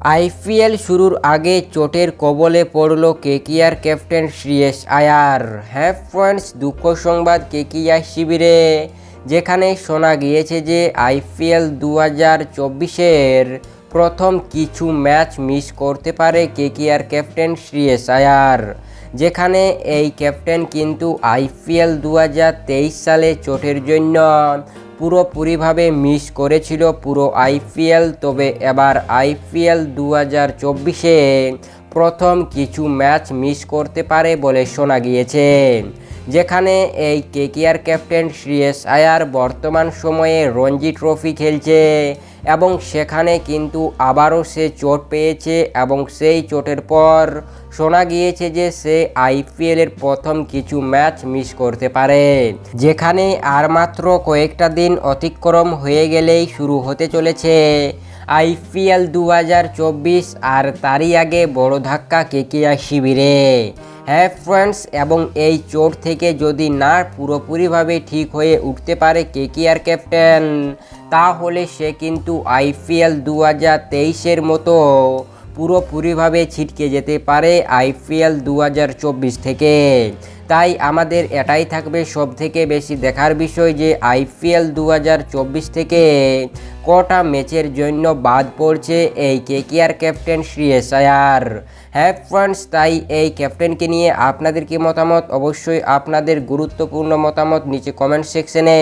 IPL শুরুর আগে চোটের কবলে পড়ল কেকিয়ার ক্যাপ্টেন শ্রেয়স আয়ার। হ্যাঁ ফ্রেন্ডস, দুঃখ সংবাদ কেকিয়ার শিবিরে, যেখানে শোনা গিয়েছে যে আইপিএল দু হাজার চব্বিশের প্রথম কিছু ম্যাচ মিস করতে পারে কেকিয়ার ক্যাপ্টেন শ্রেয়স আয়ার, যেখানে এই ক্যাপ্টেন কিন্তু আইপিএল দু হাজার তেইশ সালে চোটের জন্য পুরোপুরিভাবে মিস করেছিল পুরো আইপিএল, তবে এবার আইপিএল দু হাজার চব্বিশে প্রথম কিছু ম্যাচ মিস করতে পারে বলে শোনা গিয়েছে, যেখানে এই কেকিয়ার ক্যাপ্টেন শ্রেয়স আয়ার বর্তমান সময়ে রঞ্জি ট্রফি খেলছে। এবং সেখানে কিন্তু আবারও সে চোট পেয়েছে এবং সেই চোটের পর শোনা গিয়েছে যে সে আইপিএলের প্রথম কিছু ম্যাচ মিস করতে পারে। যেখানে আর মাত্র কয়েকটা দিন অতিক্রম হয়ে গেলেই শুরু হতে চলেছে আইপিএল দু হাজার চব্বিশ আর তারই আগে বড় ধাক্কা কেকিয়া শিবিরে। হ্যাঁ ফ্রেন্ডস, এবং এই চোট থেকে যদি না পুরোপুরিভাবে ঠিক হয়ে উঠতে পারে কেকিআর ক্যাপ্টেন? তাহলে সে কিন্তু আইপিএল দু হাজার তেইশের মতো পুরোপুরিভাবে ছিটকে যেতে পারে আইপিএল দু হাজার চব্বিশ থেকে। তাই আমাদের এটাই থাকবে সব থেকে বেশি দেখার বিষয় যে আইপিএল দু হাজার চব্বিশ থেকে কটা ম্যাচের জন্য বাদ পড়ছে এই কেকিআর ক্যাপ্টেন শ্রেয়স আয়ার। হ্যাঁ ফ্রেন্ডস, তাই এই ক্যাপ্টেনকে নিয়ে আপনাদের কি মতামত? অবশ্যই আপনাদের গুরুত্বপূর্ণ মতামত নিচে কমেন্ট সেকশনে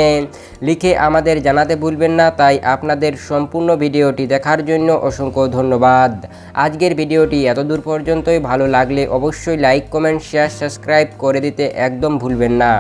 লিখে আমাদের জানাতে ভুলবেন না। তাই আপনাদের সম্পূর্ণ ভিডিওটি দেখার জন্য অসংখ্য ধন্যবাদ। আজকের ভিডিওটি এত দূর পর্যন্তই। ভালো লাগলে অবশ্যই লাইক কমেন্ট শেয়ার সাবস্ক্রাইব করে দিতে একদম ভুলবেন না।